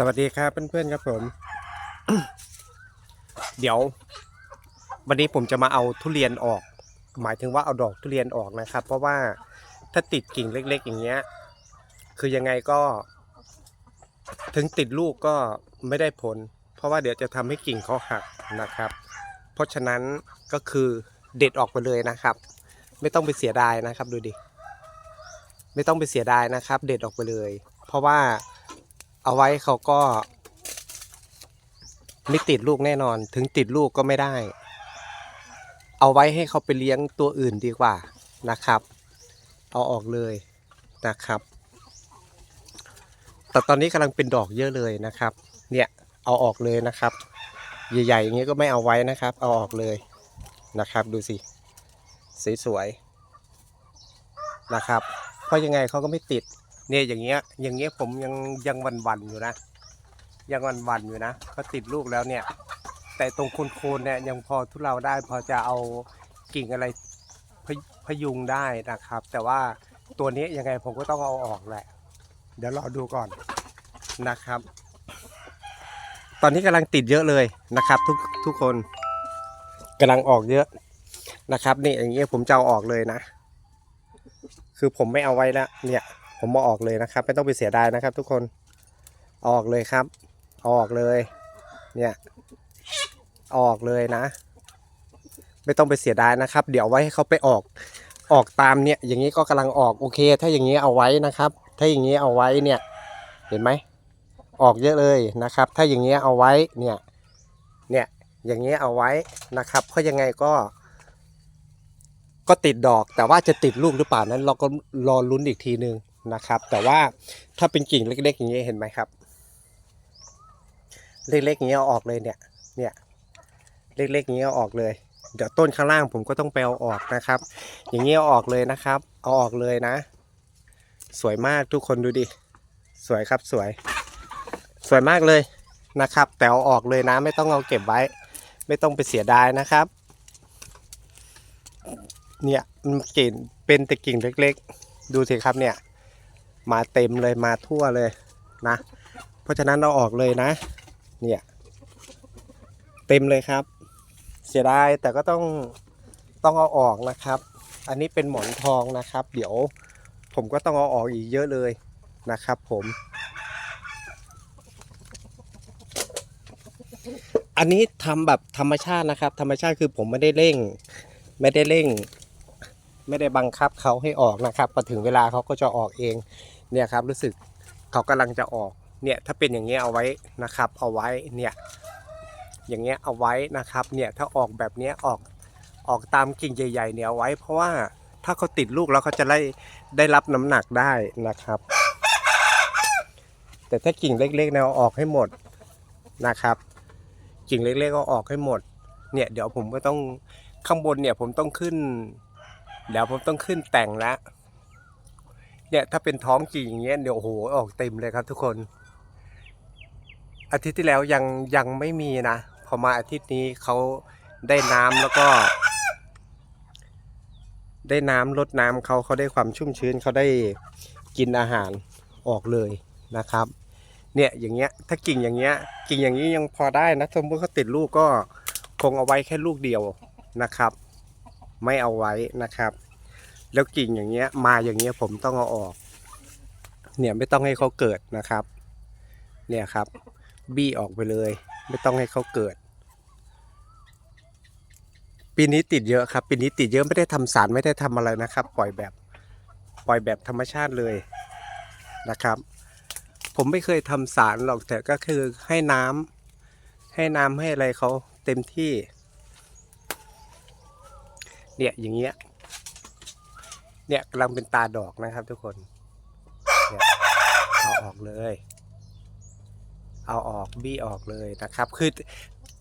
สวัสดีครับเพื่อนๆครับผม เดี๋ยว วันนี้ผมจะมาเอาทุเรียนออก หมายถึงว่าเอาดอกทุเรียนออกนะครับ เพราะว่าถ้าติดกิ่งเล็ก ๆ อย่างเงี้ย คือยังไงก็ ถึงติดลูกก็ไม่ได้ผล เพราะว่าเดี๋ยวจะทำให้กิ่งเขาหักนะครับ เพราะฉะนั้นก็คือเด็ดออกไปเลยนะครับ ไม่ต้องไปเสียดายนะครับดูดิไม่ต้องไปเสียดายนะครับ เด็ดออกไปเลย เพราะว่า เอาไว้เขาก็ไม่ติดลูกแน่นอน ถึงติดลูกก็ไม่ได้ เอาไว้ให้เขาไปเลี้ยงตัวอื่นดีกว่านะครับ เอาออกเลยนะครับ แต่ตอนนี้กำลังเป็นดอกเยอะเลยนะครับ เนี่ยเอาออกเลยนะครับ ใหญ่ๆอย่างเงี้ยก็ไม่เอาไว้นะครับ เอาออกเลยนะครับ ดูสิสวยๆนะครับ เพราะยังไงเขาก็ไม่ติด เนี่ยอย่างเงี้ยอย่างเงี้ยผมยังยังวันวันอยู่นะ ยังวันวันอยู่นะก็ติดลูกแล้วเนี่ย แต่ตรงโคนๆเนี่ยยังพอทุเราได้พอจะเอากิ่งอะไรพยพยุงได้นะครับ แต่ว่าตัวนี้ยังไงผมก็ต้องเอาออกแหละ เดี๋ยวรอดูก่อนนะครับ ตอนนี้กำลังติดเยอะเลยนะครับ ทุกทุกคนกำลังออกเยอะนะครับนี่อย่างเงี้ยผมจะเอาออกเลยนะ คือผมไม่เอาไว้แล้วเนี่ย ผมมาออกเลยนะครับ ไม่ต้องไปเสียดายนะครับ ทุกคนออกเลยครับ ออกเลย เนี่ย ออกเลยนะ ไม่ต้องไปเสียดายนะครับ เดี๋ยวไว้ให้เขาไปออก ออกตามเนี่ย อย่างนี้ก็กำลังออกโอเค ถ้าอย่างนี้เอาไว้นะครับ ถ้าอย่างนี้เอาไว้เนี่ย เห็นไหมออกเยอะเลยนะครับ ถ้าอย่างนี้เอาไว้เนี่ย เนี่ยอย่างนี้เอาไว้นะครับ เพราะยังไงก็ ก็ติดดอกแต่ว่าจะติดลูกหรือเปล่านั้น เราก็รอลุ้นอีกทีนึง นะครับ แต่ว่าถ้าเป็นกิ่งเล็ก ๆ อย่างนี้เห็นไหมครับ เล็กๆอย่างนี้เออกเลยเนี่ยเนี่ยเล็กๆอย่างนี้เออกเลย เดี๋ยวต้นข้างล่างผมก็ต้องไปเอาออกนะครับ อย่างนี้เอออกเลยนะครับ เอาออกเลยนะ สวยมากทุกคนดูดิ สวยครับสวย สวยมากเลยนะครับ แต่เอาออกเลยนะ ไม่ต้องเอาเก็บไว้ ไม่ต้องไปเสียดายนะครับ เนี่ยมันกิ่งเป็นแต่กิ่งเล็ก ๆ ดูสิครับเนี่ย มาเต็มเลยมาทั่วเลยนะ เพราะฉะนั้นเราออกเลยนะ เนี่ยเต็มเลยครับ เสียดายแต่ก็ต้องต้องเอาออกนะครับ อันนี้เป็นหมอนทองนะครับ เดี๋ยวผมก็ต้องเอาออกอีกเยอะเลยนะครับผม อันนี้ทำแบบธรรมชาตินะครับ ธรรมชาติคือผมไม่ได้เร่ง ไม่ได้เร่ง ไม่ได้บังคับเขาให้ออกนะครับพอถึงเวลาเขาก็จะออกเอง เนี่ยครับรู้สึกเขากำลังจะออกเนี่ยถ้าเป็นอย่างเงี้ยเอาไว้นะครับ เอาไว้เนี่ยอย่างเงี้ยเอาไว้นะครับเนี่ยถ้าออกแบบเนี้ยออกออกตามกิ่งใหญ่ ๆ เนี่ยเอาไว้ เพราะว่าถ้าเขาติดลูกแล้วเขาจะได้ได้รับน้ำหนักได้นะครับ แต่ถ้ากิ่งเล็กๆเนี่ยเอาออกให้หมดนะครับ กิ่งเล็กๆก็ออกให้หมดเนี่ยเดี๋ยวผมก็ต้องข้างบนเนี่ยผมต้องขึ้น เดี๋ยวผมต้องขึ้นแต่งแล้ว เนี่ยถ้าเป็นท้องจริงอย่างเงี้ยเดี๋ยวโอ้โหออกเต็มเลยครับทุกคน อาทิตย์ที่แล้วยังยังไม่มีนะพอมาอาทิตย์นี้เขาได้น้ำแล้วก็ ได้น้ำลดน้ำเขาเขาได้ความชุ่มชื้นเขาได้กินอาหารออกเลยนะครับ เนี่ยอย่างเงี้ยถ้ากิ่งอย่างเงี้ย กิ่งอย่างนี้ยังพอได้นะสมมติเขาติดลูกก็คงเอาไว้แค่ลูกเดียวนะครับ ไม่เอาไว้นะครับ แล้วกิ่งอย่างเงี้ย มาอย่างเงี้ยผมต้องเอาออก เนี่ยไม่ต้องให้เขาเกิดนะครับ เนี่ยครับ บี้ออกไปเลย ไม่ต้องให้เขาเกิด ปีนี้ติดเยอะครับ ปีนี้ติดเยอะไม่ได้ทำสารไม่ได้ทำอะไรนะครับ ปล่อยแบบปล่อยแบบธรรมชาติเลยนะครับ ผมไม่เคยทำสารหรอกแต่ก็คือให้น้ำให้น้ำให้อะไรเขาเต็มที่ เนี่ยอย่างเงี้ย เนี่ยกำลังเป็นตาดอกนะครับ ทุกคนเนี่ยเอาออกเลย เอาออกบี้ออกเลยนะครับ คือ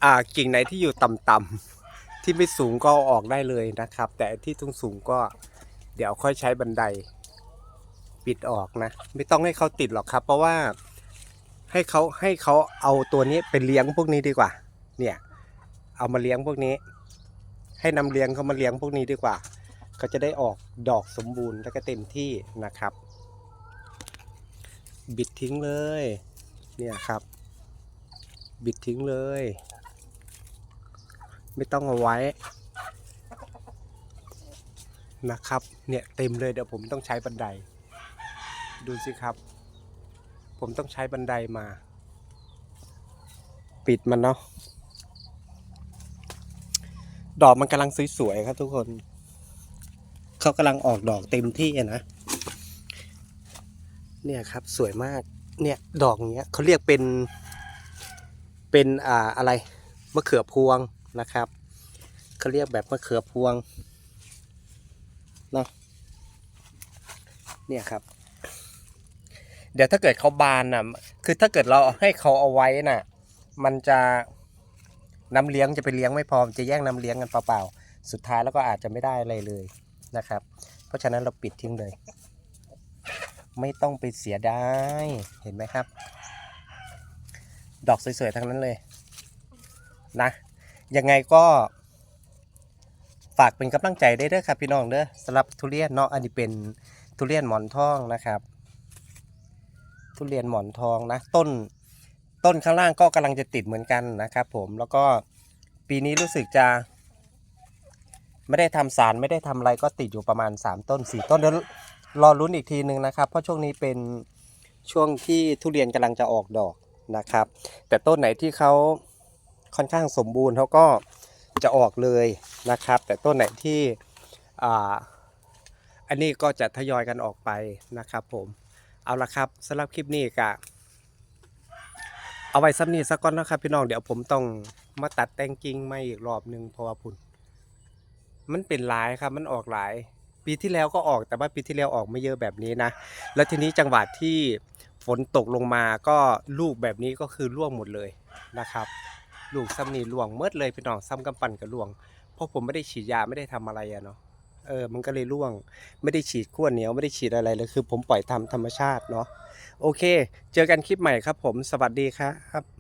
อ่ากิ่งไหนที่อยู่ต่ำๆที่ไม่สูงก็เอาออกได้เลยนะครับ แต่ที่ต้องสูงก็เดี๋ยวค่อยใช้บันได ปิดออกนะ ไม่ต้องให้เขาติดหรอกครับ เพราะว่าให้เขาให้เขาเอาตัวนี้ไปเลี้ยงพวกนี้ดีกว่า เนี่ย เอามาเลี้ยงพวกนี้ ให้นำเลี้ยงเขามาเลี้ยงพวกนี้ดีกว่า เขาจะได้ออกดอกสมบูรณ์และก็เต็มที่นะครับ บิดทิ้งเลย เนี่ยครับ บิดทิ้งเลย ไม่ต้องเอาไว้นะครับ เนี่ยเต็มเลยเดี๋ยวผมต้องใช้บันได ดูสิครับ ผมต้องใช้บันไดมา ปิดมันเนาะดอกมันกำลังสวยๆครับทุกคน เขากำลังออกดอกเต็มที่นะเนี่ยครับสวยมากเนี่ยดอกเนี้ยเขาเรียกเป็นเป็นอ่าอะไรมะเขือพวงนะครับเขาเรียกแบบมะเขือพวงเนาะเนี่ยครับ เดี๋ยวถ้าเกิดเขาบานน่ะคือถ้าเกิดเราให้เขาเอาไว้น่ะ มันจะน้ำเลี้ยงจะไปเลี้ยงไม่พอจะแย่งน้ำเลี้ยงกันเปล่าๆสุดท้ายแล้วก็อาจจะไม่ได้อะไรเลย นะครับ เพราะฉะนั้นเราปิดทิ้งเลย ไม่ต้องไปเสียดายเห็นไหมครับ ดอกสวยๆทั้งนั้นเลยนะยังไงก็ฝากเป็นกำลังใจได้เด้อครับพี่น้องเด้อสำหรับทุเรียนเนาะอันนี้เป็นทุเรียนหมอนทองนะครับ ทุเรียนหมอนทองนะ ต้นต้นข้างล่างก็กำลังจะติดเหมือนกันนะครับ ผมแล้วก็ปีนี้รู้สึกจะ ไม่ได้ทำสารไม่ได้ทำอะไรก็ติดอยู่ประมาณ 3 ต้น 4 ต้นเดี๋ยวรอลุ้นอีกทีนึงนะครับ เพราะช่วงนี้เป็นช่วงที่ทุเรียนกำลังจะออกดอกนะครับ แต่ต้นไหนที่เขาค่อนข้างสมบูรณ์เขาก็จะออกเลยนะครับ แต่ต้นไหนที่อ่าอันนี้ก็จะทยอยกันออกไปนะครับผมเอาละครับสำหรับคลิปนี้ก็เอาไว้ซ้ำนี้สักก้อนนะครับพี่น้องเดี๋ยวผมต้องมาตัดแต่งกิ่งไม่อีกรอบหนึ่งเพราะว่าพุ่น มันเป็นหลายครับ มันออกหลาย ปีที่แล้วก็ออกแต่ว่าปีที่แล้วออกไม่เยอะแบบนี้นะ แล้วทีนี้จังหวะที่ฝนตกลงมาก็ลูกแบบนี้ก็คือร่วงหมดเลยนะครับ ลูกซ้ำนี่ร่วงเมื่ดเลยพี่น้องซ้ำกำปั่นกับร่วง เพราะผมไม่ได้ฉีดยาไม่ได้ทำอะไรอะเนาะเออมันก็เลยร่วงไม่ได้ฉีดขั้วเหนียวไม่ได้ฉีดอะไรเลยคือ ผมปล่อยทำธรรมชาติเนาะโอเค เจอกันคลิปใหม่ครับผมสวัสดีครับ